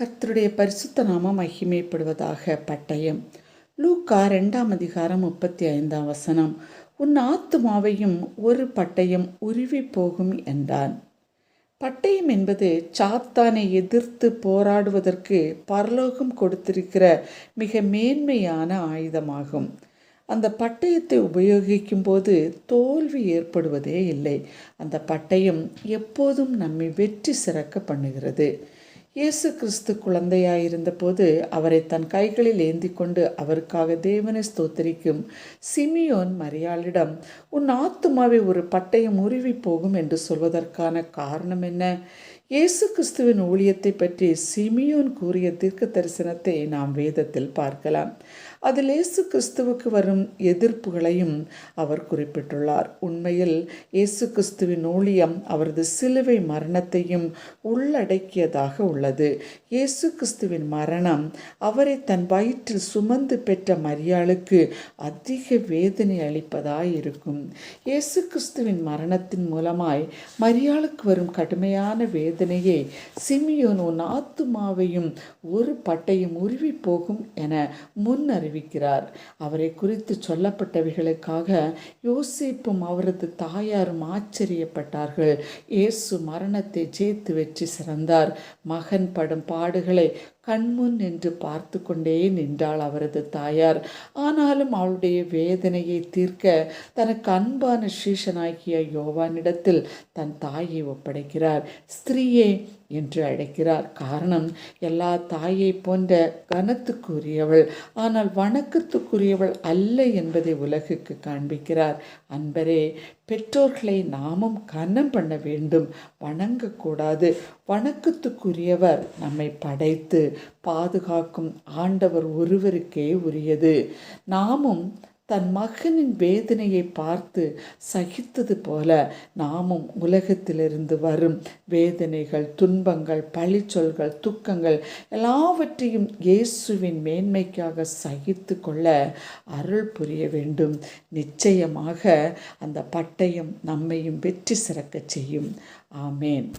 கர்த்தருடைய பரிசுத்த நாமம் மகிமைப்படுவதாக பட்டயம். லூக்கா ரெண்டாம் அதிகாரம் முப்பத்தி ஐந்தாம் வசனம். உன் ஆத்துமாவையும் ஒரு பட்டயம் உருவி போகும் என்றான். பட்டயம் என்பது சாத்தானை எதிர்த்து போராடுவதற்கு பரலோகம் கொடுத்திருக்கிற மிக மேன்மையான ஆயுதமாகும். அந்த பட்டயத்தை உபயோகிக்கும் போது தோல்வி ஏற்படுவதே இல்லை. அந்த பட்டயம் எப்போதும் நம்மை வெற்றி சிறக்க பண்ணுகிறது. இயேசு கிறிஸ்து குழந்தையாயிருந்தபோது அவரை தன் கைகளில் ஏந்தி கொண்டு அவருக்காக தேவனை ஸ்தோத்தரிக்கும் சிமியோன் மரியாளிடம் உன் ஆத்துமாவை ஒரு பட்டயம் உருவி போகும் என்று சொல்வதற்கான காரணம் என்ன? இயேசு கிறிஸ்துவின் ஊழியத்தை பற்றி சிமியோன் கூறிய தீர்க்க தரிசனத்தை நாம் வேதத்தில் பார்க்கலாம். அதில் இயேசு கிறிஸ்துவுக்கு வரும் எதிர்ப்புகளையும் அவர் குறிப்பிட்டுள்ளார். உண்மையில் இயேசு கிறிஸ்துவின் ஊழியம் அவரது சிலுவை மரணத்தையும் உள்ளடக்கியதாக உள்ளது. உள்ளது. இயேசு கிறிஸ்துவின் மரணம் அவரை தன் வயிற்றில் சுமந்து பெற்ற மரியாளுக்கு அதிக வேதனை அளிப்பதாய் இருக்கும். இயேசு கிறிஸ்துவின் மரணத்தின் மூலமாய் மரியாளுக்கு வரும் கடுமையான வேதனையை சிமியோன் உன் ஆத்துமாவையும் ஒரு பட்டையும் உருவி போகும் என முன் அறிவிக்கிறார். அவரை குறித்து சொல்லப்பட்டவைகளுக்காக யோசிப்பும் அவரது தாயாரும் ஆச்சரியப்பட்டார்கள். இயேசு மரணத்தை ஜெயித்து வெற்றி சிறந்தார். மக மகன் படும் பாடுகளை கண்முன் நின்று பார்த்து கொண்டே நின்றாள் அவரது தாயார். ஆனாலும் அவளுடைய வேதனையை தீர்க்க தனக்கு அன்பான ஸ்ரீஷனாகிய யோவானிடத்தில் தன் தாயை ஒப்படைக்கிறார். ஸ்திரீயே என்று அழைக்கிறார். காரணம் எல்லா தாயை போன்ற கனத்துக்குரியவள் ஆனால் வணக்கத்துக்குரியவள் அல்ல என்பதை உலகுக்கு காண்பிக்கிறார். அன்பரே பெற்றோர்களை நாமும் கனம் பண்ண வேண்டும். வணங்கக்கூடாது. வணக்கத்துக்குரியவர் நம்மை படைத்து பாதுகாக்கும் ஆண்டவர் ஒருவருக்கே உரியது. நாமும் தன் மகனின் வேதனையை பார்த்து சகித்தது போல நாமும் உலகத்திலிருந்து வரும் வேதனைகள் துன்பங்கள் பழிச்சொல்கள் துக்கங்கள் எல்லாவற்றையும் இயேசுவின் மேன்மைக்காக சகித்து கொள்ள அருள் புரிய வேண்டும். நிச்சயமாக அந்த பட்டயம் நம்மையும் வெற்றி சிறக்கச் செய்யும். ஆமேன்.